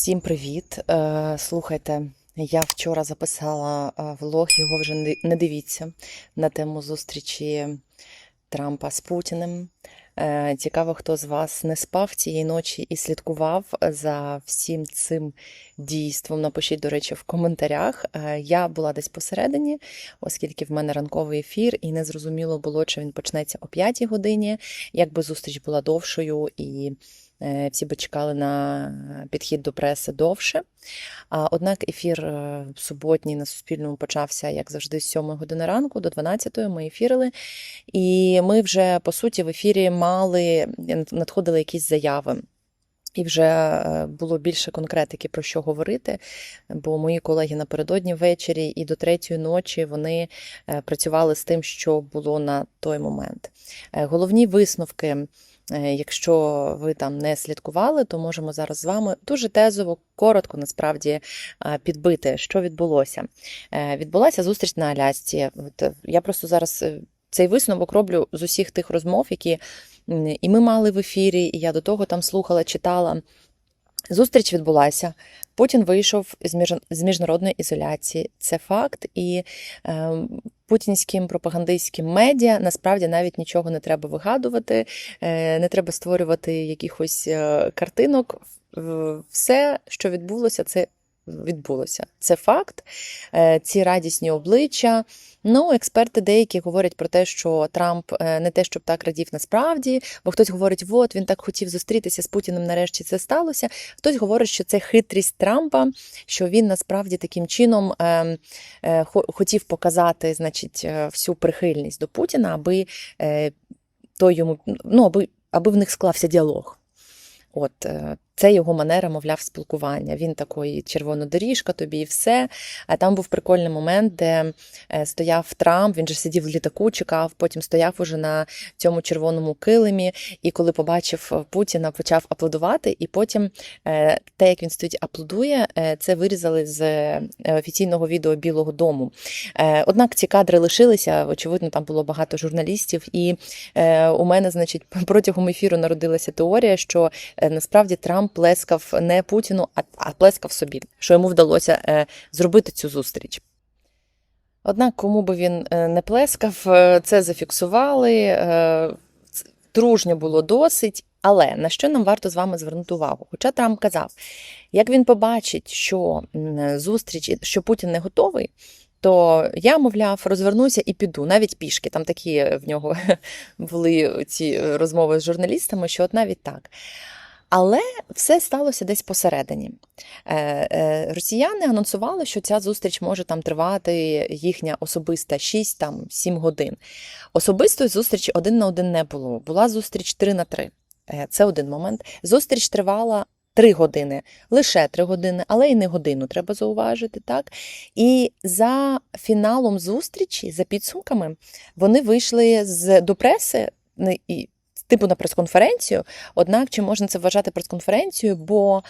Всім привіт! Е, Слухайте, я вчора записала е, влог, його вже не- дивіться на тему зустрічі Трампа з Путіним. Е, Цікаво, хто з вас не спав цієї ночі і слідкував за всім цим дійством. Напишіть, до речі, в коментарях. Я була десь посередині, оскільки в мене ранковий ефір, і не зрозуміло було, чи він почнеться о 5 годині. Якби зустріч була довшою і всі би чекали на підхід до преси довше. Однак ефір е, суботній на Суспільному почався, як завжди, з 7 години ранку до 12 ми ефірили. І ми вже, по суті, в ефірі мали, надходили якісь заяви. І вже е, було більше конкретики про що говорити, бо мої колеги напередодні ввечері і до третьої ночі вони е, працювали з тим, що було на той момент. Е, Головні висновки, якщо ви там не слідкували, то можемо зараз з вами дуже тезово, коротко насправді підбити, що відбулося. Відбулася зустріч на Алясці. Я просто зараз цей висновок роблю з усіх тих розмов, які і ми мали в ефірі, і я до того там слухала, читала. Зустріч відбулася. Путін вийшов з міжнародної ізоляції. Це факт. І е, путінським пропагандистським медіа насправді навіть нічого не треба вигадувати, е, не треба створювати якихось е, картинок. Все, що відбулося, це відбулося. Це факт. Е, Ці радісні обличчя. Ну, експерти деякі говорять про те, що Трамп е, не те, щоб так радів насправді, бо хтось говорить, от він так хотів зустрітися з Путіним, нарешті це сталося. Хтось говорить, що це хитрість Трампа, що він насправді таким чином е, е, хо- хотів показати, значить, всю прихильність до Путіна, аби той йому ну, аби, аби в них склався діалог. От це його манера, мовляв, спілкування. Він такий червона доріжка, тобі і все. А там був прикольний момент, де е, стояв Трамп, він же сидів в літаку, чекав, потім стояв уже на цьому червоному килимі. І коли побачив е, Путіна, почав аплодувати. І потім е, те, як він стоїть, аплодує, це вирізали з офіційного відео Білого Дому. Однак ці кадри лишилися. Очевидно, там було багато журналістів. І у мене, значить, протягом ефіру народилася теорія, що насправді Трамп плескав не Путіну, а, а плескав собі, що йому вдалося е, зробити цю зустріч. Однак, кому би він е, не плескав, е, це зафіксували. е, Дружньо було досить. Але на що нам варто з вами звернути увагу? Хоча Трамп казав, як він побачить, що зустріч, що Путін не готовий, то я, мовляв, розвернуся і піду, навіть пішки. Там такі в нього були ці розмови з журналістами, що от навіть так. Але все сталося десь посередині. Е, е, Росіяни анонсували, що ця зустріч може там тривати їхня особиста 6-7 годин. Особистої зустрічі один на один не було. Була зустріч 3 на 3. Е, Це один момент. Зустріч тривала 3 години, лише 3 години, але й не годину, треба зауважити, так? І за фіналом зустрічі, за підсумками, вони вийшли з до преси і. Типу на прес-конференцію, однак чи можна це вважати прес-конференцією? Бо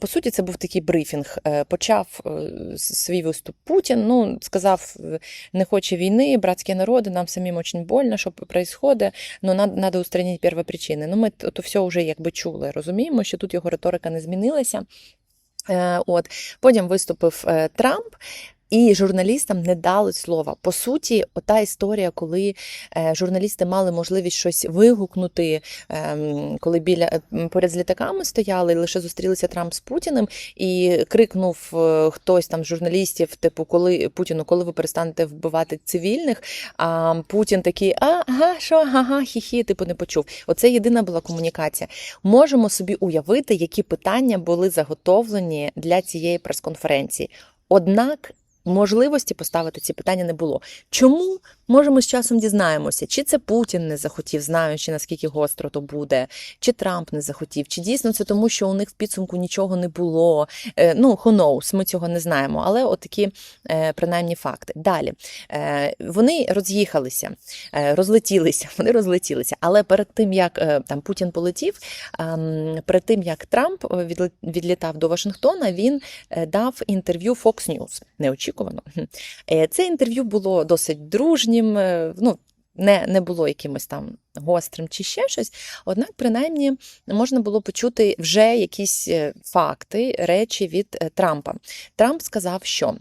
по суті це був такий брифінг. Е, Почав е, свій виступ Путін. Ну сказав, е, не хоче війни, братські народи, нам самим очень больно, що происходит, ну надо устранити первопричини. Ну ми то все вже якби чули. Розуміємо, що тут його риторика не змінилася. От потім виступив Трамп. І журналістам не дали слова. По суті, ота історія, коли е, журналісти мали можливість щось вигукнути, ем, коли біля е, поряд з літаками стояли, лише зустрілися Трамп з Путіним, і крикнув е, хтось там з журналістів, типу, коли Путіну, коли ви перестанете вбивати цивільних. А Путін такий, ага, що, ага, хі-хі, типу, не почув. Оце єдина була комунікація. Можемо собі уявити, які питання були заготовлені для цієї прес-конференції. Однак можливості поставити ці питання не було. Чому? Може, ми з часом дізнаємося, чи це Путін не захотів, знаючи наскільки гостро то буде, чи Трамп не захотів, чи дійсно це тому, що у них в підсумку нічого не було. Е, Ну, who knows, ми цього не знаємо, але от такі е, принаймні факти. Далі Е, вони роз'їхалися, розлетілися, вони розлетілися. Але перед тим як там Путін полетів, ем, перед тим як Трамп відлітав до Вашингтона, він дав інтерв'ю Fox News. Неочікувано. Це інтерв'ю було досить дружнім. Е, Ну, не, не було якимось там гострим чи ще щось. Однак, принаймні, можна було почути вже якісь е, факти, речі від е, Трампа. Трамп сказав, що.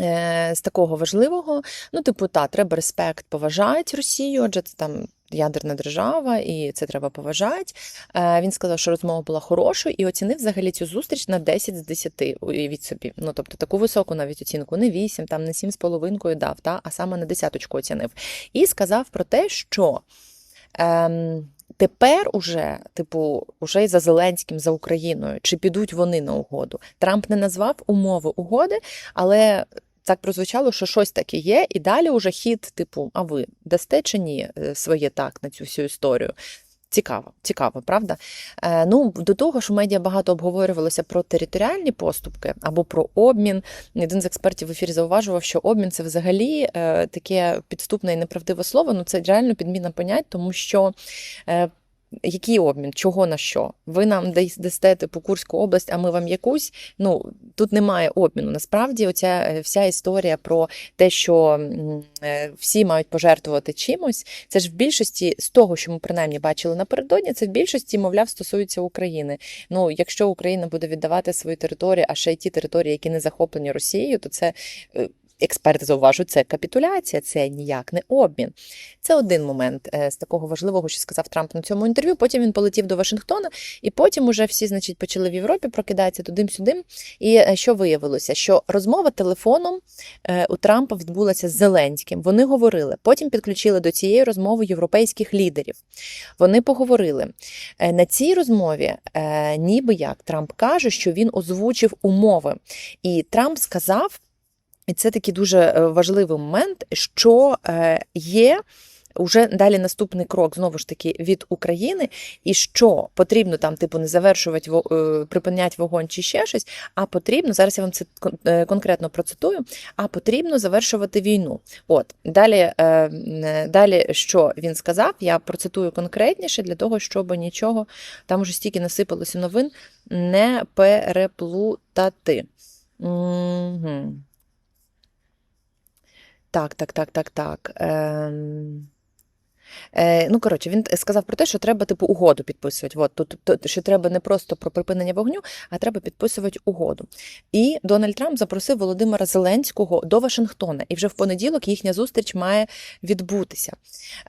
Е, З такого важливого, ну, типу, та, треба респект, поважати Росію, адже це там ядерна держава, і це треба поважати. Е, Він сказав, що розмова була хорошою і оцінив взагалі цю зустріч на 10 з 10, уявіть собі. Ну, тобто таку високу навіть оцінку, не 8, там не 7,5 дав, та, а саме на десяточку оцінив. І сказав про те, що ем, тепер уже, типу, уже за Зеленським, за Україною, чи підуть вони на угоду. Трамп не назвав умови угоди, але. Так прозвучало, що щось таке є, і далі уже хід, типу, а ви дасте чи ні е, своє так на цю всю історію? Цікаво, цікаво, правда? Е, ну, до того у медіа багато обговорювалося про територіальні поступки або про обмін. Один з експертів в ефірі зауважував, що обмін це взагалі е, таке підступне і неправдиве слово. Ну це реально підміна понять, тому що. Е, який обмін, чого на що? Ви нам дасте типу Курську область, а ми вам якусь. Ну тут немає обміну. Насправді, оця е, вся історія про те, що е, всі мають пожертвувати чимось. Це ж в більшості з того, що ми принаймні бачили напередодні, це в більшості, мовляв, стосується України. Ну, якщо Україна буде віддавати свої території, а ще й ті території, які не захоплені Росією, то це. Експерти зауважують, це капітуляція, це ніяк не обмін. Це один момент е, з такого важливого, що сказав Трамп на цьому інтерв'ю. Потім він полетів до Вашингтона, і потім уже всі, значить, почали в Європі прокидатися тудим-сюдим. І е, що виявилося? Що розмова телефоном е, у Трампа відбулася з Зеленським. Вони говорили. Потім підключили до цієї розмови європейських лідерів. Вони поговорили. На цій розмові, ніби як Трамп каже, що він озвучив умови. І Трамп сказав. І це такий дуже е, важливий момент, що е, є. Уже далі наступний крок знову ж таки від України, і що потрібно там, типу, не завершувати е, припиняти вогонь чи ще щось, а потрібно зараз я вам це конкретно процитую. А потрібно завершувати війну. От далі, далі, що він сказав, я процитую конкретніше для того, щоб нічого там уже стільки насипалося новин не переплутати. Угу. Так, так, так, так, так. Ем... Е, ну, коротше, він сказав про те, що треба типу угоду підписувати. От, тут, тут, що треба не просто про припинення вогню, а треба підписувати угоду. І Дональд Трамп запросив Володимира Зеленського до Вашингтона, і вже в понеділок їхня зустріч має відбутися.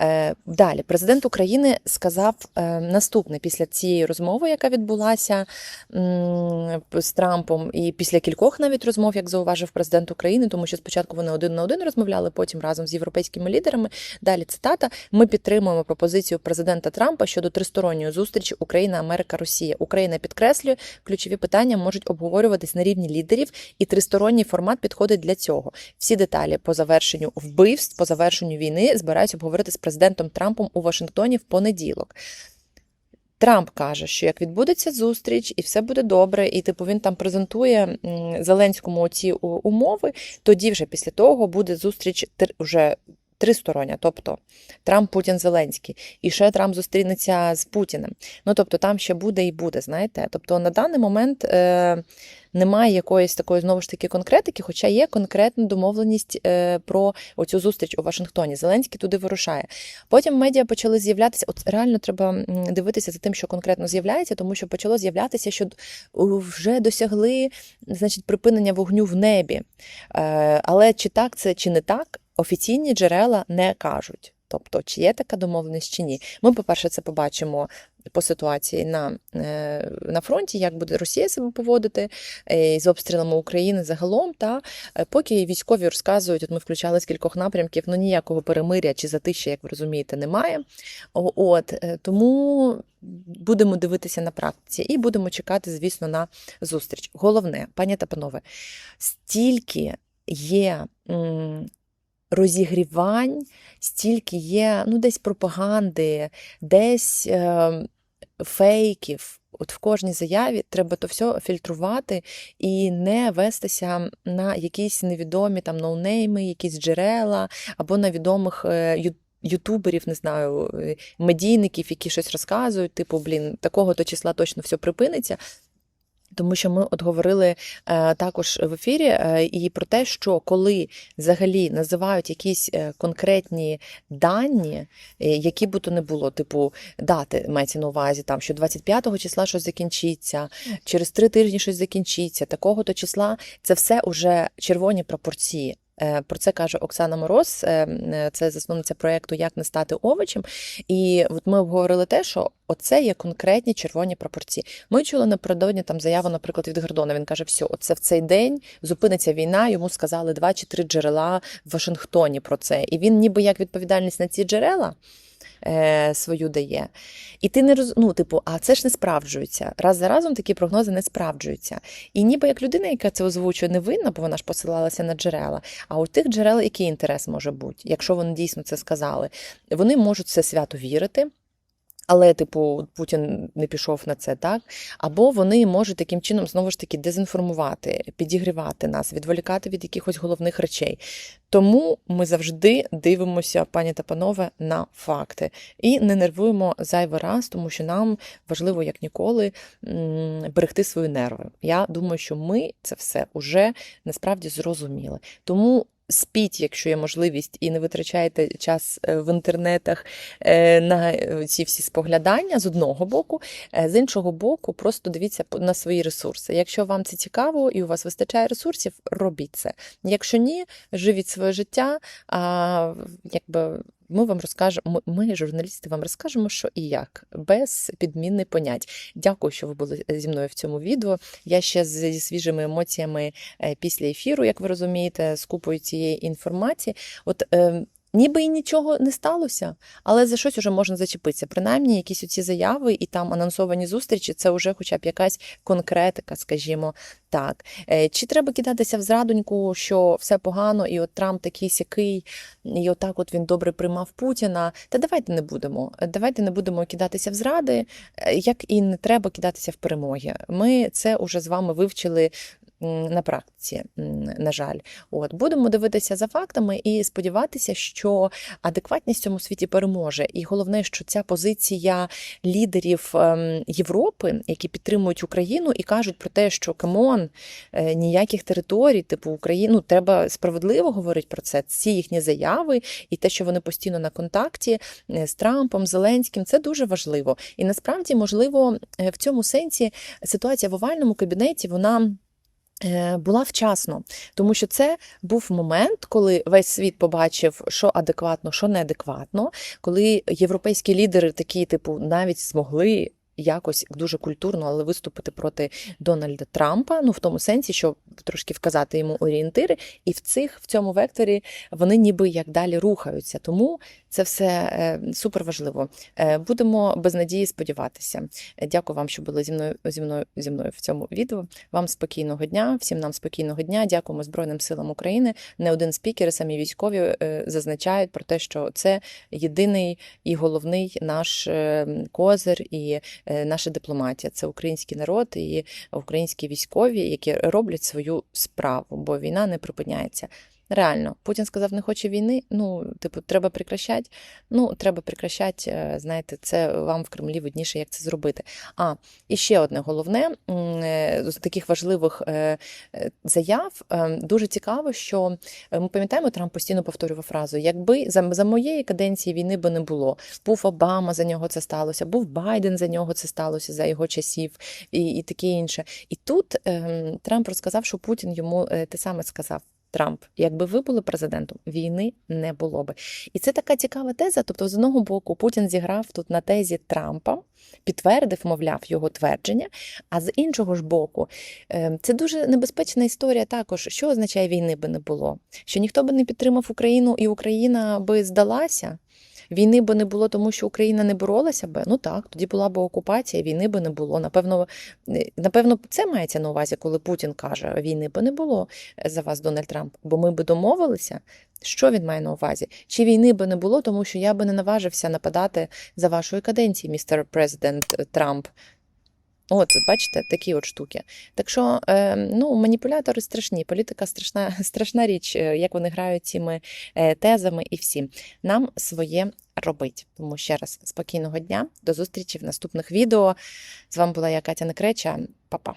Е, далі, президент України сказав е, наступне після цієї розмови, яка відбулася м, з Трампом, і після кількох навіть розмов, як зауважив президент України, тому що спочатку вони один на один розмовляли, потім разом з європейськими лідерами. Далі цитата: ми підтримуємо пропозицію президента Трампа щодо тристоронньої зустрічі Україна, Америка, Росія. Україна підкреслює, ключові питання можуть обговорюватись на рівні лідерів, і тристоронній формат підходить для цього. Всі деталі по завершенню вбивств, по завершенню війни збираються обговорити з президентом Трампом у Вашингтоні в понеділок. Трамп каже, що як відбудеться зустріч, і все буде добре, і типу він там презентує Зеленському ці умови. Тоді вже після того буде зустріч тр- уже тристороння, тобто Трамп, Путін, Зеленський, і ще Трамп зустрінеться з Путіним. Ну тобто там ще буде і буде, знаєте. Тобто на даний момент е, немає якоїсь такої знову ж таки конкретики, хоча є конкретна домовленість е, про оцю зустріч у Вашингтоні. Зеленський туди вирушає. Потім медіа почали з'являтися. От реально треба дивитися за тим, що конкретно з'являється, тому що почало з'являтися, що вже досягли значить, припинення вогню в небі. Е, але чи так це, чи не так, офіційні джерела не кажуть. Тобто, чи є така домовленість, чи ні. Ми, по-перше, це побачимо по ситуації на, е, на фронті, як буде Росія себе поводити е, з обстрілами України загалом. Та Е, поки військові розказують, от ми включали з кількох напрямків, ну ніякого перемиря чи затища, як ви розумієте, немає. От тому будемо дивитися на практиці і будемо чекати, звісно, на зустріч. Головне, пані та панове, стільки є. Розігрівань, стільки є ну, десь пропаганди, десь е, фейків. От в кожній заяві треба то все фільтрувати і не вестися на якісь невідомі там ноунейми, якісь джерела або на відомих е, ютуберів, не знаю, е, медійників, які щось розказують, типу, блін, такого то числа точно все припиниться. Тому що ми от говорили е, також в ефірі е, і про те, що коли взагалі називають якісь е, конкретні дані, які би то не було, типу дати мається на увазі, там що 25-го числа щось закінчиться, через три тижні щось закінчиться, такого-то числа, це все уже червоні пропорції. Е, Про це каже Оксана Мороз, е, це засновниця проєкту Як не стати овочем. І от ми обговорили те, що оце є конкретні червоні пропорції. Ми чули напередодні там заяву, наприклад, від Гордона. Він каже: все, оце в цей день зупиниться війна. Йому сказали два чи три джерела в Вашингтоні про це. І він, ніби як відповідальність на ці джерела. Е, Свою дає. І ти не роз... ну, типу, а це ж не справджується. Раз за разом такі прогнози не справджуються. І ніби як людина, яка це озвучує, не винна, бо вона ж посилалася на джерела. А у тих джерел який інтерес може бути, якщо вони дійсно це сказали? Вони можуть це свято вірити. Але, типу, Путін не пішов на це, так? Або вони можуть таким чином знову ж таки дезінформувати, підігрівати нас, відволікати від якихось головних речей. Тому ми завжди дивимося, пані та панове, на факти і не нервуємо зайвий раз, тому що нам важливо як ніколи берегти свої нерви. Я думаю, що ми це все уже насправді зрозуміли. Тому. Спіть, якщо є можливість, і не витрачаєте час е, в інтернетах е, на е, ці всі споглядання з одного боку, з іншого боку, просто дивіться на свої ресурси. Якщо вам це цікаво і у вас вистачає ресурсів, робіть це. Якщо ні, живіть своє життя. А якби ми вам розкажемо, ми, журналісти, вам розкажемо, що і як, без підміни понять. Дякую, що ви були зі мною в цьому відео. Я ще зі свіжими емоціями е, після ефіру, як ви розумієте, з купою цієї інформації. От е, ніби і нічого не сталося, але за щось уже можна зачепитися. Принаймні, якісь оці заяви і там анонсовані зустрічі, це вже хоча б якась конкретика, скажімо так. Е, Чи треба кидатися в зрадоньку, що все погано, і от Трамп такий сякий, і отак от він добре приймав Путіна. Та давайте не будемо. Давайте не будемо кидатися в зради, е, як і не треба кидатися в перемоги. Ми це уже з вами вивчили. На практиці, на жаль, от будемо дивитися за фактами і сподіватися, що адекватність в цьому світі переможе. І головне, що ця позиція лідерів ем, Європи, які підтримують Україну і кажуть про те, що камон, е, ніяких територій, типу Україну, треба справедливо говорити про це. Ці їхні заяви і те, що вони постійно на контакті е, з Трампом, Зеленським, це дуже важливо. І насправді, можливо, е, в цьому сенсі ситуація в овальному кабінеті вона. Е, Була вчасно, тому що це був момент, коли весь світ побачив, що адекватно, що неадекватно, коли європейські лідери такі, типу, навіть змогли якось дуже культурно, але виступити проти Дональда Трампа, ну в тому сенсі, що трошки вказати йому орієнтири, і в цих в цьому векторі вони ніби як далі рухаються. Тому це все е, супер важливо. Е, Будемо без надії сподіватися. Е, Дякую вам, що були зі мною зі мною зі мною в цьому відео. Вам спокійного дня, всім нам спокійного дня. Дякуємо Збройним силам України. Не один спікер, самі військові зазначають про те, що це єдиний і головний наш козир і наша дипломатія. Це український народ і українські військові, які роблять свою справу, бо війна не припиняється. Реально, Путін сказав, не хоче війни. Ну, типу, треба прекращати. Ну, треба прекращати. е, Знаєте, це вам в Кремлі видніше, як це зробити. А і ще одне головне е, з таких важливих е, заяв. Дуже цікаво, що ми пам'ятаємо, Трамп постійно повторював фразу: якби за, за моєї каденції війни би не було. Був Обама за нього це сталося, був Байден за нього це сталося за його часів, і, і таке інше. І тут е, Трамп розказав, що Путін йому те саме сказав. Трамп, якби ви були президентом, війни не було би. І це така цікава теза. Тобто, з одного боку, Путін зіграв тут на тезі Трампа, підтвердив, мовляв, його твердження. А з іншого ж боку, е, це дуже небезпечна історія також. Що означає війни би не було? Що ніхто би не підтримав Україну, і Україна би здалася. Війни би не було, тому що Україна не боролася би. Ну так, тоді була б окупація, війни би не було. Напевно, е, напевно, це мається на увазі, коли Путін каже, війни би не було е, за вас, Дональд Трамп, бо ми би домовилися. Що він має на увазі? Чи війни би не було, тому що я би не наважився нападати за вашої каденції, містер президент Трамп. От, бачите, такі от штуки. Так що, е, ну, маніпулятори страшні, політика страшна, страшна річ, е, як вони грають цими е, тезами і всім. Нам своє робить. Тому ще раз спокійного дня, до зустрічі в наступних відео. З вами була я Катя Некреча. Па-па.